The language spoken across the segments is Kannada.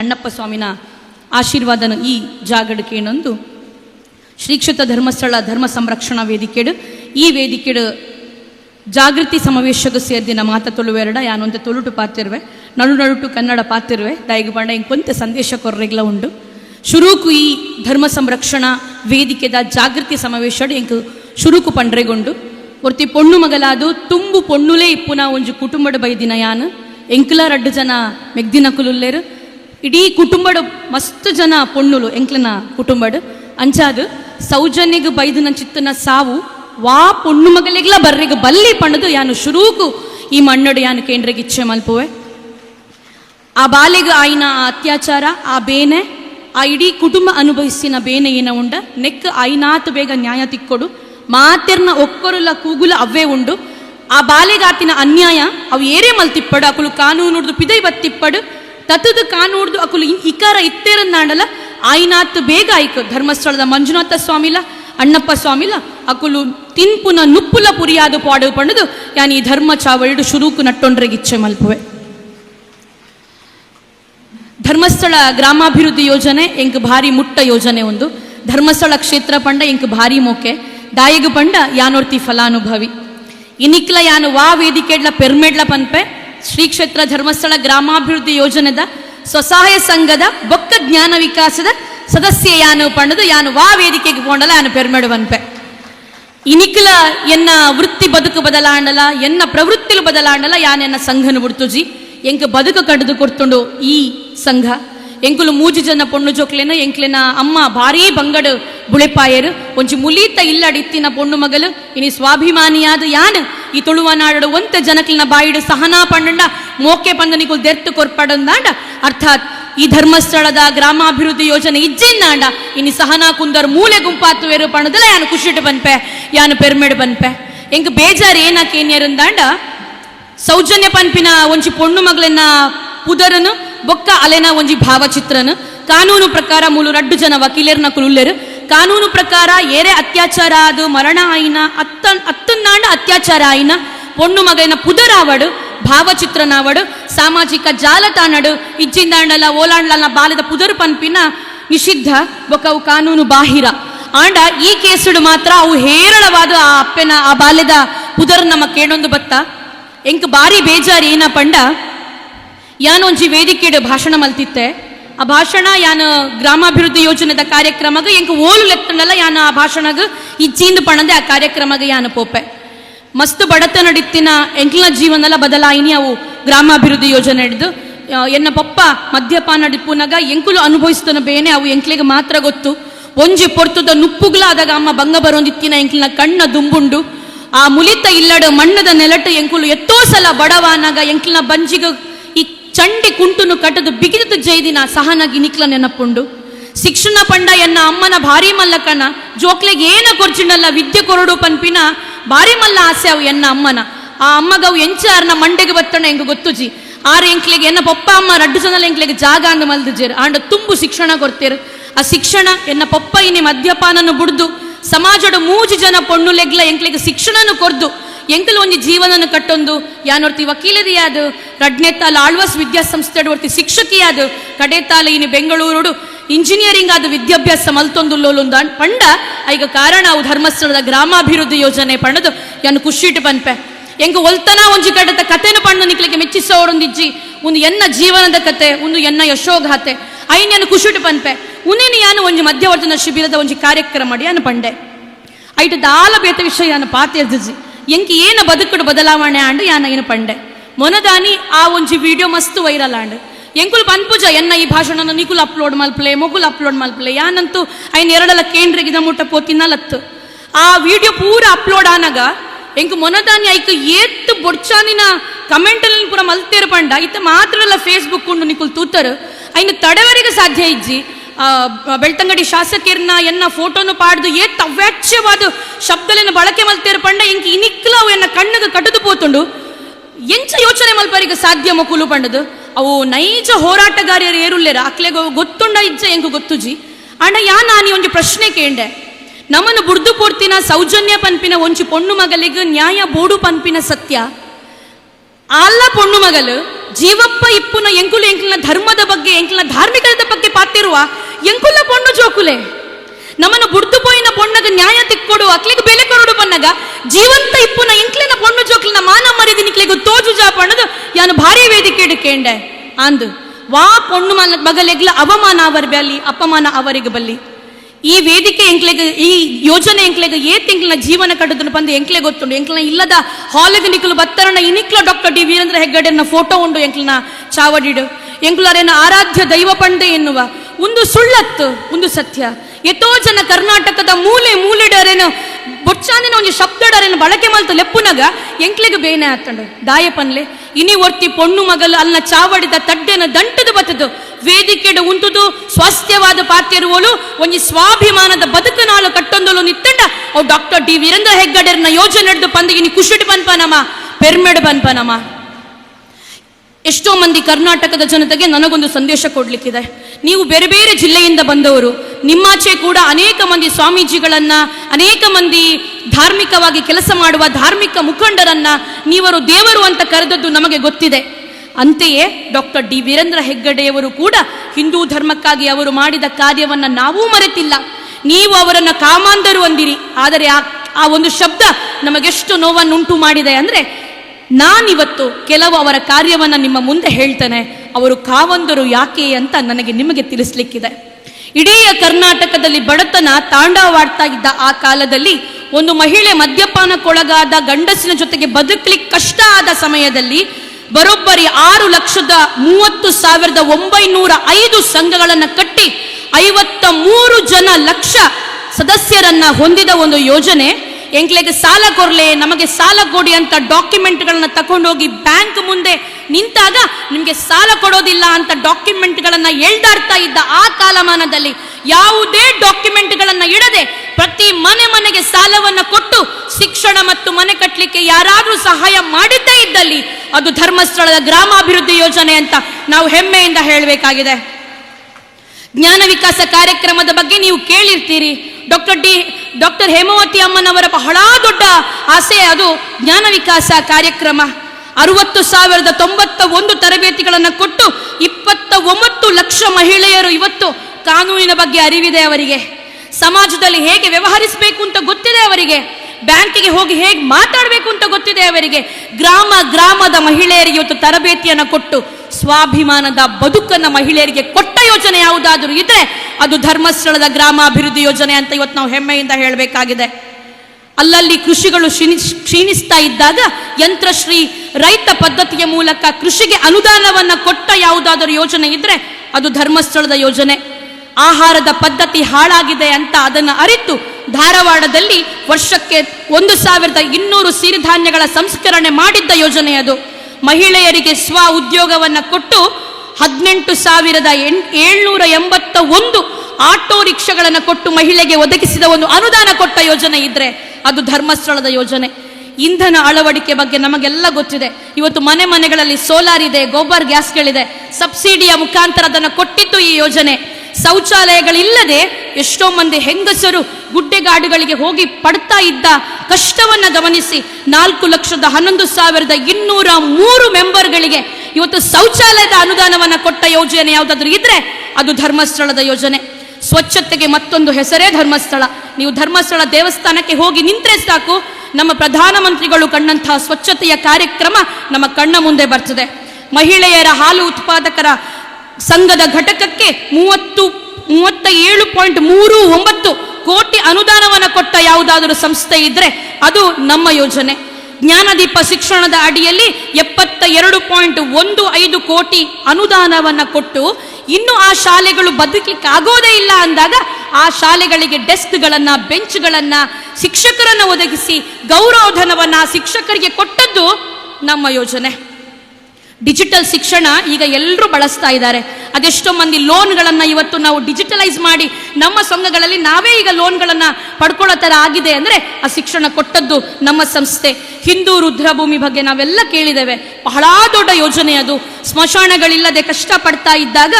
ಅಣ್ಣಪ್ಪ ಸ್ವಾಮಿನ ಆಶೀರ್ವಾದನ ಈ ಜಾಗಡಕೇನೊಂದು ಶ್ರೀಕ್ಷೇತ್ರ ಧರ್ಮಸ್ಥಳ ಧರ್ಮ ಸಂರಕ್ಷಣಾ ವೇದಿಕೆಡು, ಈ ವೇದಿಕೆಡು ಜಾಗೃತಿ ಸಮಾವೇಶಗ ಸೇರ್ದಿನ ಮಾತ ತೊಳುವೆರಡ ಯಾನೊಂದು ತೊಳುಟು ಪಾತಿರುವೆ, ನಡು ನಡುಟು ಕನ್ನಡ ಪಾತಿರುವೆ ದಾಯಿಗೆ ಬಂಡ ಕೊಂತ ಸಂದೇಶ ಕೊರ್ರೆಗ್ಲ ಉಂಡು. ಶುರುಕು ಈ ಧರ್ಮ ಸಂರಕ್ಷಣಾ ವೇದಿಕೆದ ಜಾಗೃತಿ ಸಮಾವೇಶಡು ಹಿಂಗೆ ಶುರುಕು ಪಂಡ್ರೆಗೊಂಡು. ಒರ್ತಿ ಪೊಣ್ಣು ಮಗಲಾದು ತುಂಬು ಪೊಣ್ಣುಲೇ ಇಪ್ಪುನ ಒಂಜು ಕುಟುಂಬದ ಬೈದಿನ ಯಾನು, ಎಂಕ್ಲ ರಡ್ಡು ಜನ ಮೆಗ್ದಿನ ಕುಲುಲ್ಲೇರು ಇಡೀ ಕುಟುಂಬಡು ಮಸ್ತ್ ಜನ ಪೊಣ್ಣುಲು, ಎಂಕ್ಲನ ಕುಟುಂಬಡು. ಅಂಚಾದು, ಸೌಜನ್ಯಗ ನನ್ನ ಚಿತ್ತನ ಸಾವು, ವಾ ಪೊಣ್ಣು ಮಗಲಿಗ್ಲ ಬರ್ರಿಗ ಬಲ್ಲಿ ಪಣದು ಯಾನು ಶುರುಕು ಈ ಮಣ್ಣಡು ಯಾನು ಕೇಂದ್ರಗೆ ಇಚ್ಛೆ ಮಲ್ಪುವೆ. ಆ ಬಾಲೆಗ ಆಯ್ನ ಆ ಅತ್ಯಾಚಾರ, ಆ ಬೇನೆ, ಆ ಇಡೀ ಕುಟುಂಬ ಅನುಭವಿಸಿನ ಬೇನೆ ಏನ ಉಂಡ ನೆಕ್ ಐನಾತ್ ಬೇಗ ನ್ಯಾಯ ತಿಕ್ಕೊಡು. ಮಾತೆರ್ನ ಒಕ್ಕರುಲ ಕೂಗುಲ ಅವೇ ಉಂಡು. ಆ ಬಾಲೆಗಾತಿನ ಅನ್ಯಾಯ ಅವು ಏರೇ ಮಲ್ತಿಪ್ಪಡು ಅಕುಲು ಕಾನೂನುಡ್ದು ಪಿದೈ ಬತ್ತಿಪ್ಪಡು ತತ್ತದು ಕಾನೂಡ್ದು ಅಕುಲು ಇಕಾರ ಇತ್ತೇರನ್ನಾಂಡಲ ಆಯ್ನಾತ್ ಬೇಗ ಆಯ್ಕು. ಧರ್ಮಸ್ಥಳದ ಮಂಜುನಾಥ ಸ್ವಾಮಿಲ, ಅಣ್ಣಪ್ಪ ಸ್ವಾಮಿಲ, ಅಕುಲು ತಿನ್ಪುನ ನುಪ್ಪುಲ ಪುರಿಯಾದು ಪಾಡು ಪಣದು, ಯಾನಿ ಧರ್ಮ ಚಾವಳಿಡು ಶುರುಕು ನಟ್ಟೊಂಡ್ರೆ ಇಚ್ಛೆ ಮಲ್ಪುವೆ. ಧರ್ಮಸ್ಥಳ ಗ್ರಾಮಾಭಿವೃದ್ಧಿ ಯೋಜನೆ ಎಂಕ್ ಭಾರಿ ಮುಟ್ಟ ಯೋಜನೆ ಒಂದು. ಧರ್ಮಸ್ಥಳ ಕ್ಷೇತ್ರ ಪಂಡ ಎಂಕ್ ಭಾರಿ ಮೋಕೆ. ದಾಯಗು ಪಂಡ ಯಾನೋರ್ತಿ ಫಲಾನುಭವಿ. ಇನಿಕ್ಲ ಯಾನು ವಾ ವೇದಿಕೆಡ್ಲ ಪೆರ್ಮೆಡ್ಲ ಪನ್ಪೆ ಶ್ರೀ ಕ್ಷೇತ್ರ ಧರ್ಮಸ್ಥಳ ಗ್ರಾಮಾಭಿವೃದ್ಧಿ ಯೋಜನೆದ ಸ್ವಸಹಾಯ ಸಂಘದ ಬೊಕ್ಕ ಜ್ಞಾನ ವಿಕಾಸದ ಸದಸ್ಯ ಯಾನು ಪಂಡದು ಯಾನು ವಾ ವೇದಿಕೆಗೆ ಪೋಂಡಲ ಯಾನು ಪೆರ್ಮೆಡು ಪನ್ಪೆ ಇನಿಕ್ಲ ಎನ್ನ ವೃತ್ತಿ ಬದುಕು ಬದಲಾಂಡಲ, ಎನ್ನ ಪ್ರವೃತ್ತಿಲು ಬದಲಾಂಡಲ, ಯಾನ್ ಎನ್ನ ಸಂಘನು ಬಿಡ್ತುಜಿ ಎಂಕ ಬದುಕು ಕಡಿದು ಕೊಡ್ತುಂಡು ಈ ಸಂಘ. ಎಂಕುಲು ಮೂಜಿ ಜನ ಪೊಣ್ಣು ಜೋಕ್ಲೆನ, ಎಂಕ್ಲೆನ ಅಮ್ಮ ಭಾರೀ ಬಂಗಡು ಬುಳೆಪಾಯರು. ಒಂಜಿ ಮುಲೀತ ಇಲ್ಲಡಿತ್ತಿನ ಪೊಣ್ಣು ಮಗಲು, ಇನಿ ಸ್ವಾಭಿಮಾನಿಯಾದ ಯಾನ್ ಈ ತುಳುವನಾಡು ಒಂತ ಜನಕ್ಲಿನ ಬಾಯಿಡು ಸಹನಾ ಪಂಡಂಡ, ಮೋಕೆ ಪಂದನಿಕುಲ್ ದೆರ್ತು ಕೊರ್ಪಡಂದಾಂಡ. ಅರ್ಥಾತ್ ಈ ಧರ್ಮಸ್ಥಳದ ಗ್ರಾಮಾಭಿವೃದ್ಧಿ ಯೋಜನೆ ಇಜ್ಜಿಂದಾಂಡ. ಇನಿ ಸಹನಾ ಕುಂದರ್ ಮೂಲೆ ಗುಂಪಾತುವೆರು ಪಣದಲ್ಲ ಯಾನು ಖುಷಿಟ್ಟು ಬನ್ಪೆ, ಯಾನು ಪೆರ್ಮೆಡ್ ಬನ್ಪೆ. ಎಂಕ್ ಬೇಜಾರು ಏನಕ್ಕೆ ಏನ್ಯರಂದಾಂಡ ಸೌಜನ್ಯ ಪನ್ಪಿನ ಒಂಜಿ ಪೊಣ್ಣು ಮಗಳನ್ನ ಪುದರನು, ಬೊಕ್ಕ ಅಲೆನ ಒಂಜಿ ಭಾವಚಿತ್ರನು. ಕಾನೂನು ಪ್ರಕಾರ ಮೂಲು ರಡ್ಡು ಜನ ವಕೀಲರ್ನ ಕುಲುಲ್ಲೆರು ಕಾನೂನು ಪ್ರಕಾರ ಏರೆ ಅತ್ಯಾಚಾರ ಅದು ಮರಣ ಆಯಿನ ಅತ್ತ ಅತ್ತನ್ನಾಂಡ ಅತ್ಯಾಚಾರ ಆಯಿನ, ಪೊಣ್ಣು ಮಗನ ಪುದರಾವಡು, ಭಾವಚಿತ್ರನಾವಡು, ಸಾಮಾಜಿಕ ಜಾಲತಾಣಡು, ಇಜ್ಜಿಂದಾಂಡಲ, ಓಲಾಂಡ್ಲನ ಬಾಲದ ಪುದರ್ ಪನ್ಪಿನ ನಿಷಿದ್ಧ ಒಕವು ಕಾನೂನು ಬಾಹಿರ. ಆಂಡ ಈ ಕೇಸುಡು ಮಾತ್ರ ಅವು ಹೇರಳವಾದ ಆ ಅಪ್ಪೆನ, ಆ ಬಾಲ್ಯದ ಪುದರ್ ನಮ್ಮ ಕೇಳೊಂದು ಬತ್ತ. ಎಂಕ್ ಬಾರಿ ಬೇಜಾರಿ ಏನ ಪಂಡ? ಯಾನೊಂಜಿ ವೇದಿಕೆಡು ಭಾಷಣ ಮಲ್ತಿತ್ತೆ. ಆ ಭಾಷಣ ಯಾನ ಗ್ರಾಮಾಭಿವೃದ್ಧಿ ಯೋಜನೆದ ಕಾರ್ಯಕ್ರಮಗ, ಎಂಕ ಓಲು ಲೆತ್ತನಲ್ಲ ಯಾನ ಆ ಭಾಷಣಗ ಇಜ್ಜಿಂದ ಪಣದೆ ಆ ಕಾರ್ಯಕ್ರಮಗ ಯಾನ ಪೋಪೆ. ಮಸ್ತ್ ಬಡತನ ನಡಿತ್ತಿನ ಎಂಕ್ಲ ಜೀವನಲ ಬದಲಾಯಿನಿ ಅವು ಗ್ರಾಮಾಭಿವೃದ್ಧಿ ಯೋಜನೆ ಹಿಡಿದು. ಎನ್ನ ಪಪ್ಪ ಮದ್ಯಪಾನ ಡಿಪ್ಪುನಾಗ ಎಂಕುಲು ಅನುಭವಿಸ್ತನ ಬೇನೆ ಅವು ಎಂಕ್ಲಿಗೆ ಮಾತ್ರ ಗೊತ್ತು. ಒಂಜಿ ಪೊರ್ತುದ ನುಪ್ಪುಗ್ಲ ಅಮ್ಮ ಬಂಗ ಬರೋಂದಿತ್ತಿನ ಎಂಕ್ಲಿನ ಕಣ್ಣ ದುಂಬುಂಡು. ಆ ಮುಲಿತ ಇಲ್ಲಡ ಮಣ್ಣದ ನೆಲಟ ಎಂಕುಲು ಎತ್ತೋ ಸಲ ಬಡವಾನಾಗ ಎಂಕ್ಲಿನ ಬಂಜಿಗ ಚಂಡಿ ಕುಂಟುನು ಕಟ್ಟದು ಬಿಗಿದು ಜೈದಿನ ಸಹನಾಗಿ ನಿಕ್ಲ ನೆನಪುಂಡು. ಶಿಕ್ಷಣ ಪಂಡ ಎನ್ನ ಅಮ್ಮನ ಭಾರಿ ಮಲ್ಲಕನ, ಜೋಕ್ಲೆಗೆ ಏನ ಕೊರ್ಚಿಂಡಲ್ಲ ವಿದ್ಯೆ ಕೊರಡು ಪನ್ಪಿನ ಭಾರಿ ಮಲ್ಲ ಆಸೆ ಅವು ಎನ್ನ ಅಮ್ಮನ. ಆ ಅಮ್ಮಗವು ಎಂಚಾರ್ನ ಮಂಡೆಗೆ ಬತ್ತಣ ಎಂಗ ಗೊತ್ತುಜಿ. ಆರು ಎಂಕ್ಲೆಗೆ ಎನ್ನ ಪಪ್ಪ ಅಮ್ಮ ರಡ್ಡು ಜನಲ ಎಂಕ್ಲೆಗೆ ಜಾಗ ಅಂದು ಮಲ್ದಿಜೇರು. ಆಂಡ ತುಂಬು ಶಿಕ್ಷಣ ಕೊಡ್ತೇರು ಆ ಶಿಕ್ಷಣ ಎನ್ನ ಪಪ್ಪ ಇನಿ ಮದ್ಯಪಾನನ್ನು ಬುಡ್ದು ಸಮಾಜದ ಮೂಜು ಜನ ಪೊಣ್ಣುಲೆಗ್ಲ ಎಂಕ್ಲೆಗೆ ಶಿಕ್ಷಣನು ಕೊರ್ದು. ಎಂಕಲು ಒಂಜಿ ಜೀವನನ ಕಟ್ಟೊಂದು. ಯಾನೊರ್ತಿ ವಕೀಲರಿಯಾದು ರಡ್ನೆತ್ತಾಲ ಆಳ್ವಾಸ್ ವಿದ್ಯಾಸಂಸ್ಥೆ ಒರ್ತಿ ಶಿಕ್ಷಕಿಯಾದ ಕಡೆತಾಲ ಇನ್ನು ಬೆಂಗಳೂರುಡು ಇಂಜಿನಿಯರಿಂಗ್ ಆದ ವಿದ್ಯಾಭ್ಯಾಸ ಮಲ್ತೊಂದುಲ್ಲೋಲೊಂದು ಪಂಡ. ಐಗ ಕಾರಣ ಅವು ಧರ್ಮಸ್ಥಳದ ಗ್ರಾಮಾಭಿವೃದ್ಧಿ ಯೋಜನೆ ಪಂಡದು ಯಾನು ಖುಷಿಟ್ಟು ಪನ್ಪೆ. ಎಂಗ ಒಲ್ತನ ಒಂಜಿ ಕಡತ ಕಥೆನು ಪಣ್ಣು ನಿಕ್ಲಿಕ್ಕೆ ಮೆಚ್ಚಿಸೋರೊಂದಿಜ್ಜಿ ಒಂದು ಎನ್ನ ಜೀವನದ ಕತೆ ಒಂದು ಎನ್ನ ಐನ್ ಐನ್ಯಾನು ಖುಷಿಟ್ಟು ಪನ್ಪೆ. ಉನೇನು ಯಾನು ಒಂಜಿ ಮಧ್ಯವರ್ತನ ಶಿಬಿರದ ಒಂಜಿ ಕಾರ್ಯಕ್ರಮ ಮಾಡಿ ಯಾನು ಪಂಡೆ. ಐಟ್ ದಾಲ ಬೇತ ವಿಷಯ ಯಾನ ಪಾತೆರ್ದಿಜಿ ಎಂಕಿ ಏನ ಬದುಕುಡು ಬದಲಾವಣೆ ಆಂಡ್ ಯಾನ ಏನು ಪಂಡೆ? ಮೊನದಾನಿ ಆ ಒಂಜಿ ವಿಡಿಯೋ ಮಸ್ತ್ ವೈರಲ್ ಆಂಡ್. ಎಂಕುಲು ಪನ್ಪುಜ ಎನ್ನ ಈ ಭಾಷಣನ ನಿಕುಲು ಅಪ್ಲೋಡ್ ಮಲ್ಪ್ಲೆ, ಮೊಗುಲು ಅಪ್ಲೋಡ್ ಮಲ್ಪ್ಲೆ, ಯಾನಂತೂ ಐನ್ ಎರಡಲ ಕೇಂದ್ರಗಿದ ಮುಟ್ಟ ಪೋತಿನಲತ್ತು ಆ ವಿಡಿಯೋ ಪೂರ ಅಪ್ಲೋಡ್ ಆನಾಗ ಎಂಕು ಮೊನದಾನಿ ಐಕ್ ಏತ್ ಬೊಡ್ಚಾನಿನ ಕಮೆಂಟ್ ಅಲ್ಲಿ ಪೂರ ಮಲ್ತೇರು ಪಂಡ. ಇತ್ತ ಮಾತ್ರಲ್ಲ ಫೇಸ್ಬುಕ್ ಉಂಡು ನಿಕುಲ್ ತೂತರು. ಐನು ತಡವರಿಗೆ ಸಾಧ್ಯ ಇಜ್ಜಿ. ಬೆಳ್ತಂಗಡಿ ಶಾಸಕರನ್ನ ಎನ್ನ ಫೋಟೋನು ಪಾಡ್ದು ಏತ್ ಅವ್ಯಾಚ್ಯವಾದ ಶಬ್ದಲಿನ ಬಳಕೆ ಮಲ್ತೇರು ಪಂಡ ಎಂಕ್ ಇನಿಕ್ಲ ಅವು ಎನ್ನ ಕಣ್ಣಗ ಕಟ್ಟದು ಪೋತುಂಡು. ಎಂಚ ಯೋಚನೆ ಮಲ್ಪರಿಗೆ ಸಾಧ್ಯ ಮಕುಲು ಪಂಡದು? ಅವು ನೈಜ ಹೋರಾಟಗಾರರು ಏರುಲ್ಲೇರ? ಅಕ್ಲೆಗ ಗೊತ್ತುಂಡ ಇಜ್ಜ ಎಂಕು ಗೊತ್ತುಜಿ ಅಣ್ಣ, ಯಾ ನಾನಿ ಒಂದು ಪ್ರಶ್ನೆ ಕೇಂಡೆ. ನಮ್ಮನ್ನು ಬುರ್ದು ಪೂರ್ತಿನ ಸೌಜನ್ಯ ಪನ್ಪಿನ ಒಂಚು ಪೊಣ್ಣು ಮಗಲಿಗೆ ನ್ಯಾಯ ಬೋಡು ಪನ್ಪಿನ ಸತ್ಯ. ಅಲ್ಲ ಪೊಣ್ಣು ಮಗಲು, ಜೀವಪ್ಪ ಇಪ್ಪುನ ಎಂಕುಲು ಎಂಕಲ್ನ ಧರ್ಮದ ಬಗ್ಗೆ, ಎಂಕಲ್ನ ಧಾರ್ಮಿಕದ ಬಗ್ಗೆ ಪಾತಿರುವ? ಪೊಣ್ಣು ಜೋಕುಲೆ. ನಮ್ಮನ್ನು ಬುಡ್ದು ಪೋಯಿನ ಪೊಣ್ಣಗ ನ್ಯಾಯ ತಿಕ್ಕೊಡು, ಅಕ್ಲಿಗೆ ಬೆಲೆ ಕೊರಡು ಪನ್ನಗ ಜೀವಂತ ಇಪ್ಪುನ ಇಂಕ್ಲಿನ ಪೊಣ್ಣು ಜೋಕ್ಲಿನ ಮಾನ ನಿಕ್ಲಿಗೆ ತೋಜು ಜಾ ಪಣ್ಣದು, ಯಾನು ಭಾರಿ ವೇದಿಕೆ ಕೇಂಡೆ. ಅಂದು, ವಾ ಪೊಣ್ಣು ಮನ ಮಗಲೆಗ್ಲ ಅವಮಾನ ಅವರ್ ಬಲ್ಲಿ ಅಪಮಾನ ಅವರಿಗೆ ಬಲ್ಲಿ. ಈ ವೇದಿಕೆ ಎಂಕ್ಲೆಗ್, ಈ ಯೋಜನೆ ಎಂಕ್ಲೆಗ್ ಏ ಎಂಕ್ಲಿನ ಜೀವನ ಕಟ್ಟದನ್ನು ಬಂದು ಎಂಕ್ಲೆ ಗೊತ್ತುಂಡು. ಎಂಕ್ಲಿನ ಇಲ್ಲದ ಹಾಲಿಗೆ ನಿಕ್ಲು ಬತ್ತರಣ, ಇನಿಕ್ಲ ಡಾಕ್ಟರ್ ಡಿ ವೀರೇಂದ್ರ ಹೆಗ್ಗಡೆನ ಫೋಟೋ ಉಂಡು ಎಂಕ್ಲಿನ ಚಾವಡಿಡು. ಎಂಕ್ಲರೇನ ಆರಾಧ್ಯ ದೈವ ಪಂಡೆ ಎನ್ನುವ ಒಂದು ಸುಳ್ಳತ್ತು, ಒಂದು ಸತ್ಯ. ಎಷ್ಟೋ ಜನ ಕರ್ನಾಟಕದ ಮೂಲೆ ಮೂಲೆಡರೇನು ಬೊಚ್ಚಾನಿನ ಒಂದು ಶಬ್ದಡರೇನು ಬಳಕೆ ಮಲ್ತು ಲೆಪ್ಪುನಗ, ಎಂಕ್ಲೆಗೆ ಬೇನೆ ಆತಂಡು. ದಾಯ ಪನ್ಲೆ ಇನಿ ಒರ್ತಿ ಪೊಣ್ಣು ಮಗಲು ಅಲ್ನ ಚಾವಡಿದ ತಡ್ಡೆನ ದಂಟದು ಬತ್ತದು. ವೇದಿಕೆಡು ಉಂಟುದು, ಸ್ವಾಸ್ಥ್ಯವಾದ ಪಾತ್ಯರುವಳು, ಒಂದು ಸ್ವಾಭಿಮಾನದ ಬದುಕನಾಳು ಕಟ್ಟೊಂದಲು ನಿತ್ತಂಡ. ಅವು ಡಾಕ್ಟರ್ ಡಿ ವೀರೇಂದ್ರ ಹೆಗ್ಗಡೆರ್ನ ಯೋಜನೆ ನಡೆದು ಪಂದಿಗೆ ನೀ ಕುಶಿಡ್ ಬನ್ಪನಮ ಪೆರ್ಮೆಡ್ ಬನ್ಪನಮ ಎಷ್ಟೋ ಮಂದಿ ಕರ್ನಾಟಕದ ಜನತೆಗೆ ನನಗೊಂದು ಸಂದೇಶ ಕೊಡ್ಲಿಕ್ಕಿದೆ. ನೀವು ಬೇರೆ ಬೇರೆ ಜಿಲ್ಲೆಯಿಂದ ಬಂದವರು, ನಿಮ್ಮಾಚೆ ಕೂಡ ಅನೇಕ ಮಂದಿ ಸ್ವಾಮೀಜಿಗಳನ್ನ, ಅನೇಕ ಮಂದಿ ಧಾರ್ಮಿಕವಾಗಿ ಕೆಲಸ ಮಾಡುವ ಧಾರ್ಮಿಕ ಮುಖಂಡರನ್ನ ನೀವರು ದೇವರು ಅಂತ ಕರೆದದ್ದು ನಮಗೆ ಗೊತ್ತಿದೆ. ಅಂತೆಯೇ ಡಾಕ್ಟರ್ ಡಿ ವೀರೇಂದ್ರ ಹೆಗ್ಗಡೆಯವರು ಕೂಡ ಹಿಂದೂ ಧರ್ಮಕ್ಕಾಗಿ ಅವರು ಮಾಡಿದ ಕಾರ್ಯವನ್ನ ನಾವೂ ಮರೆತಿಲ್ಲ. ನೀವು ಅವರನ್ನು ಕಾಮಾಂಧರು ಅಂದಿರಿ. ಆದರೆ ಆ ಆ ಒಂದು ಶಬ್ದ ನಮಗೆಷ್ಟು ನೋವನ್ನುಂಟು ಮಾಡಿದೆ ಅಂದ್ರೆ ನಾನಿವತ್ತು ಕೆಲವು ಅವರ ಕಾರ್ಯವನ್ನು ನಿಮ್ಮ ಮುಂದೆ ಹೇಳ್ತೇನೆ. ಅವರು ಕಾವಂದರು ಯಾಕೆ ಅಂತ ನನಗೆ ನಿಮಗೆ ತಿಳಿಸ್ಲಿಕ್ಕಿದೆ. ಇಡೀ ಕರ್ನಾಟಕದಲ್ಲಿ ಬಡತನ ತಾಂಡವಾಡ್ತಾ ಇದ್ದ ಆ ಕಾಲದಲ್ಲಿ ಒಂದು ಮಹಿಳೆ ಮದ್ಯಪಾನಕ್ಕೊಳಗಾದ ಗಂಡಸಿನ ಜೊತೆಗೆ ಬದುಕಲಿಕ್ಕೆ ಕಷ್ಟ ಆದ ಸಮಯದಲ್ಲಿ ಬರೋಬ್ಬರಿ ಆರು ಲಕ್ಷದ ಮೂವತ್ತು ಸಾವಿರದ ಒಂಬೈನೂರ ಐದು ಸಂಘಗಳನ್ನು ಕಟ್ಟಿ ಐವತ್ತ ಮೂರು ಜನ ಲಕ್ಷ ಸದಸ್ಯರನ್ನ ಹೊಂದಿದ ಒಂದು ಯೋಜನೆ ಎಂಕ್ಲೆಗೆ ಸಾಲ ಕೊರ್ಲೆ, ನಮಗೆ ಸಾಲ ಕೊಡಿ ಅಂತ ಡಾಕ್ಯುಮೆಂಟ್ಗಳನ್ನ ತಗೊಂಡೋಗಿ ಬ್ಯಾಂಕ್ ಮುಂದೆ ನಿಂತಾಗ ನಿಮಗೆ ಸಾಲ ಕೊಡೋದಿಲ್ಲ ಅಂತ ಡಾಕ್ಯುಮೆಂಟ್ಗಳನ್ನ ಎಳ್ದಾಡ್ತಾ ಇದ್ದ ಆ ಕಾಲಮಾನದಲ್ಲಿ ಯಾವುದೇ ಡಾಕ್ಯುಮೆಂಟ್ಗಳನ್ನ ಇಡದೆ ಪ್ರತಿ ಮನೆ ಮನೆಗೆ ಸಾಲವನ್ನ ಕೊಟ್ಟು ಶಿಕ್ಷಣ ಮತ್ತು ಮನೆ ಕಟ್ಟಲಿಕ್ಕೆ ಯಾರಾದರೂ ಸಹಾಯ ಮಾಡಿದ್ದೇ ಇದ್ದಲ್ಲಿ ಅದು ಧರ್ಮಸ್ಥಳದ ಗ್ರಾಮಾಭಿವೃದ್ಧಿ ಯೋಜನೆ ಅಂತ ನಾವು ಹೆಮ್ಮೆಯಿಂದ ಹೇಳಬೇಕಾಗಿದೆ. ಜ್ಞಾನ ವಿಕಾಸ ಕಾರ್ಯಕ್ರಮದ ಬಗ್ಗೆ ನೀವು ಕೇಳಿರ್ತೀರಿ. ಡಾಕ್ಟರ್ ಡಿ ಡಾಕ್ಟರ್ ಹೇಮಾವತಿ ಅಮ್ಮನವರ ಬಹಳ ದೊಡ್ಡ ಆಸೆ ಅದು ಜ್ಞಾನ ವಿಕಾಸ ಕಾರ್ಯಕ್ರಮ. ಅರವತ್ತು ಸಾವಿರದ ತೊಂಬತ್ತ ಒಂದು ತರಬೇತಿಗಳನ್ನು ಕೊಟ್ಟು ಇಪ್ಪತ್ತ ಒಂಬತ್ತು ಲಕ್ಷ ಮಹಿಳೆಯರು ಇವತ್ತು ಕಾನೂನಿನ ಬಗ್ಗೆ ಅರಿವಿದೆ ಅವರಿಗೆ. ಸಮಾಜದಲ್ಲಿ ಹೇಗೆ ವ್ಯವಹರಿಸಬೇಕು ಅಂತ ಗೊತ್ತಿದೆ ಅವರಿಗೆ. ಬ್ಯಾಂಕಿಗೆ ಹೋಗಿ ಹೇಗೆ ಮಾತಾಡಬೇಕು ಅಂತ ಗೊತ್ತಿದೆ ಅವರಿಗೆ. ಗ್ರಾಮ ಗ್ರಾಮದ ಮಹಿಳೆಯರಿಗೆ ಇವತ್ತು ತರಬೇತಿಯನ್ನು ಕೊಟ್ಟು ಸ್ವಾಭಿಮಾನದ ಬದುಕನ್ನ ಮಹಿಳೆಯರಿಗೆ ಕೊಟ್ಟ ಯೋಜನೆ ಯಾವುದಾದರೂ ಇದ್ರೆ ಅದು ಧರ್ಮಸ್ಥಳದ ಗ್ರಾಮಾಭಿವೃದ್ಧಿ ಯೋಜನೆ ಅಂತ ಇವತ್ತು ನಾವು ಹೆಮ್ಮೆಯಿಂದ ಹೇಳಬೇಕಾಗಿದೆ. ಅಲ್ಲಲ್ಲಿ ಕೃಷಿಗಳು ಕ್ಷೀಣಿ, ಕ್ಷೀಣಿಸ್ತಾ ಇದ್ದಾಗ ಯಂತ್ರಶ್ರೀ ರೈತ ಪದ್ಧತಿಯ ಮೂಲಕ ಕೃಷಿಗೆ ಅನುದಾನವನ್ನ ಕೊಟ್ಟ ಯಾವುದಾದರೂ ಯೋಜನೆ ಇದ್ರೆ ಅದು ಧರ್ಮಸ್ಥಳದ ಯೋಜನೆ. ಆಹಾರದ ಪದ್ಧತಿ ಹಾಳಾಗಿದೆ ಅಂತ ಅದನ್ನು ಅರಿತು ಧಾರವಾಡದಲ್ಲಿ ವರ್ಷಕ್ಕೆ ಒಂದು ಸಾವಿರದ ಇನ್ನೂರು ಸಿರಿಧಾನ್ಯಗಳ ಸಂಸ್ಕರಣೆ ಮಾಡಿದ್ದ ಯೋಜನೆ ಅದು. ಮಹಿಳೆಯರಿಗೆ ಸ್ವ ಉದ್ಯೋಗವನ್ನು ಕೊಟ್ಟು ಹದಿನೆಂಟು ಸಾವಿರದ ಎಂ, ಏಳ್ನೂರ ಎಂಬತ್ತ ಒಂದು ಆಟೋ ರಿಕ್ಷಾಗಳನ್ನು ಕೊಟ್ಟು ಮಹಿಳೆಗೆ ಒದಗಿಸಿದ ಒಂದು ಅನುದಾನ ಕೊಟ್ಟ ಯೋಜನೆ ಇದ್ರೆ ಅದು ಧರ್ಮಸ್ಥಳದ ಯೋಜನೆ. ಇಂಧನ ಅಳವಡಿಕೆ ಬಗ್ಗೆ ನಮಗೆಲ್ಲ ಗೊತ್ತಿದೆ. ಇವತ್ತು ಮನೆ ಮನೆಗಳಲ್ಲಿ ಸೋಲಾರ್ ಇದೆ, ಗೋಬರ್ ಗ್ಯಾಸ್ಗಳಿದೆ. ಸಬ್ಸಿಡಿಯ ಮುಖಾಂತರ ಅದನ್ನು ಕೊಟ್ಟಿತ್ತು ಈ ಯೋಜನೆ. ಶೌಚಾಲಯಗಳಿಲ್ಲದೆ ಎಷ್ಟೋ ಮಂದಿ ಹೆಂಗಸರು ಗುಡ್ಡೆಗಾಡುಗಳಿಗೆ ಹೋಗಿ ಪಡ್ತಾ ಇದ್ದ ಕಷ್ಟವನ್ನು ಗಮನಿಸಿ ನಾಲ್ಕು ಲಕ್ಷದ ಹನ್ನೊಂದು ಸಾವಿರದ ಇನ್ನೂರ ಮೂರು ಮೆಂಬರ್ಗಳಿಗೆ ಇವತ್ತು ಶೌಚಾಲಯದ ಅನುದಾನವನ್ನ ಕೊಟ್ಟ ಯೋಜನೆ ಯಾವುದಾದ್ರೂ ಇದ್ರೆ ಅದು ಧರ್ಮಸ್ಥಳದ ಯೋಜನೆ. ಸ್ವಚ್ಛತೆಗೆ ಮತ್ತೊಂದು ಹೆಸರೇ ಧರ್ಮಸ್ಥಳ. ನೀವು ಧರ್ಮಸ್ಥಳ ದೇವಸ್ಥಾನಕ್ಕೆ ಹೋಗಿ ನಿಂತ್ರೆ ಸಾಕು. ನಮ್ಮ ಪ್ರಧಾನಮಂತ್ರಿಗಳು ಕಂಡಂತಹ ಸ್ವಚ್ಛತೆಯ ಕಾರ್ಯಕ್ರಮ ನಮ್ಮ ಕಣ್ಣ ಮುಂದೆ ಬರ್ತದೆ. ಮಹಿಳೆಯರ ಹಾಲು ಉತ್ಪಾದಕರ ಸಂಘದ ಘಟಕಕ್ಕೆ ಮೂವತ್ತು ಮೂವತ್ತ ಏಳು ಪಾಯಿಂಟ್ ಮೂರು ಒಂಬತ್ತು ಕೋಟಿ ಅನುದಾನವನ್ನು ಕೊಟ್ಟ ಯಾವುದಾದರೂ ಸಂಸ್ಥೆ ಇದ್ರೆ ಅದು ನಮ್ಮ ಯೋಜನೆ. ಜ್ಞಾನದೀಪ ಶಿಕ್ಷಣದ ಅಡಿಯಲ್ಲಿ ಎಪ್ಪತ್ತ ಎರಡು ಪಾಯಿಂಟ್ ಒಂದು ಐದು ಕೋಟಿ ಅನುದಾನವನ್ನು ಕೊಟ್ಟು ಇನ್ನು ಆ ಶಾಲೆಗಳು ಬದುಕಲಿಕ್ಕೆ ಆಗೋದೇ ಇಲ್ಲ ಅಂದಾಗ ಆ ಶಾಲೆಗಳಿಗೆ ಡೆಸ್ಕ್ಗಳನ್ನು, ಬೆಂಚ್ಗಳನ್ನು ಶಿಕ್ಷಕರನ್ನು ಒದಗಿಸಿ ಗೌರವಧನವನ್ನು ಶಿಕ್ಷಕರಿಗೆ ಕೊಟ್ಟದ್ದು ನಮ್ಮ ಯೋಜನೆ. ಡಿಜಿಟಲ್ ಶಿಕ್ಷಣ ಈಗ ಎಲ್ಲರೂ ಬಳಸ್ತಾ ಇದ್ದಾರೆ. ಅದೆಷ್ಟೋ ಮಂದಿ ಲೋನ್ಗಳನ್ನು ಇವತ್ತು ನಾವು ಡಿಜಿಟಲೈಸ್ ಮಾಡಿ ನಮ್ಮ ಸಂಘಗಳಲ್ಲಿ ನಾವೇ ಈಗ ಲೋನ್ಗಳನ್ನು ಪಡ್ಕೊಳ್ಳೋ ಥರ ಆಗಿದೆ ಅಂದರೆ ಆ ಶಿಕ್ಷಣ ಕೊಟ್ಟದ್ದು ನಮ್ಮ ಸಂಸ್ಥೆ. ಹಿಂದೂ ರುದ್ರಭೂಮಿ ಬಗ್ಗೆ ನಾವೆಲ್ಲ ಕೇಳಿದ್ದೇವೆ. ಬಹಳ ದೊಡ್ಡ ಯೋಜನೆ ಅದು. ಸ್ಮಶಾನಗಳಿಲ್ಲದೆ ಕಷ್ಟಪಡ್ತಾ ಇದ್ದಾಗ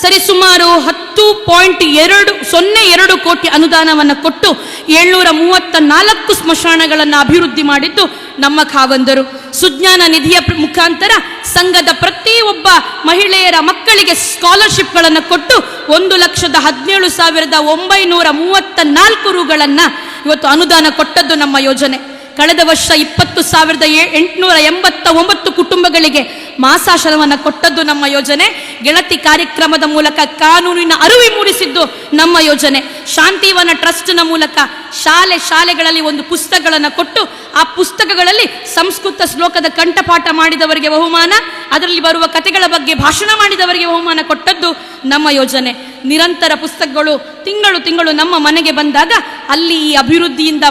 ಸರಿಸುಮಾರು ಹತ್ತು ಪಾಯಿಂಟ್ ಎರಡು, ಸೊನ್ನೆ ಎರಡು ಕೋಟಿ ಅನುದಾನವನ್ನು ಕೊಟ್ಟು ಏಳ್ನೂರ ಮೂವತ್ತ ನಾಲ್ಕು ಸ್ಮಶಾನಗಳನ್ನು ಅಭಿವೃದ್ಧಿ ಮಾಡಿದ್ದು ನಮ್ಮ ಖಾವಂದರು. ಸುಜ್ಞಾನ ನಿಧಿಯ ಮುಖಾಂತರ ಸಂಘದ ಪ್ರತಿಯೊಬ್ಬ ಮಹಿಳೆಯರ ಮಕ್ಕಳಿಗೆ ಸ್ಕಾಲರ್ಶಿಪ್ಗಳನ್ನು ಕೊಟ್ಟು ಒಂದು ಲಕ್ಷದ ಹದಿನೇಳು ಸಾವಿರದ ಒಂಬೈನೂರ ಮೂವತ್ತ ನಾಲ್ಕು ರುಗಳನ್ನು ಇವತ್ತು ಅನುದಾನ ಕೊಟ್ಟದ್ದು ನಮ್ಮ ಯೋಜನೆ. ಕಳೆದ ವರ್ಷ ಇಪ್ಪತ್ತು ಸಾವಿರದ ಎಂಟುನೂರ ಎಂಬತ್ತ ಒಂಬತ್ತು ಕುಟುಂಬಗಳಿಗೆ ಮಾಸಾಶನವನ್ನು ಕೊಟ್ಟದ್ದು ನಮ್ಮ ಯೋಜನೆ. ಗೆಳತಿ ಕಾರ್ಯಕ್ರಮದ ಮೂಲಕ ಕಾನೂನಿನ ಅರಿವು ಮೂಡಿಸಿದ್ದು ನಮ್ಮ ಯೋಜನೆ. ಶಾಂತಿವನ ಟ್ರಸ್ಟ್ನ ಮೂಲಕ ಶಾಲೆ ಶಾಲೆಗಳಲ್ಲಿ ಒಂದು ಪುಸ್ತಕಗಳನ್ನು ಕೊಟ್ಟು ಆ ಪುಸ್ತಕಗಳಲ್ಲಿ ಸಂಸ್ಕೃತ ಶ್ಲೋಕದ ಕಂಠಪಾಠ ಮಾಡಿದವರಿಗೆ ಬಹುಮಾನ, ಅದರಲ್ಲಿ ಬರುವ ಕಥೆಗಳ ಬಗ್ಗೆ ಭಾಷಣ ಮಾಡಿದವರಿಗೆ ಬಹುಮಾನ ಕೊಟ್ಟದ್ದು ನಮ್ಮ ಯೋಜನೆ. ನಿರಂತರ ಪುಸ್ತಕಗಳು ತಿಂಗಳು ತಿಂಗಳು ನಮ್ಮ ಮನೆಗೆ ಬಂದಾಗ ಅಲ್ಲಿ ಈ ಅಭಿವೃದ್ಧಿಯಿಂದ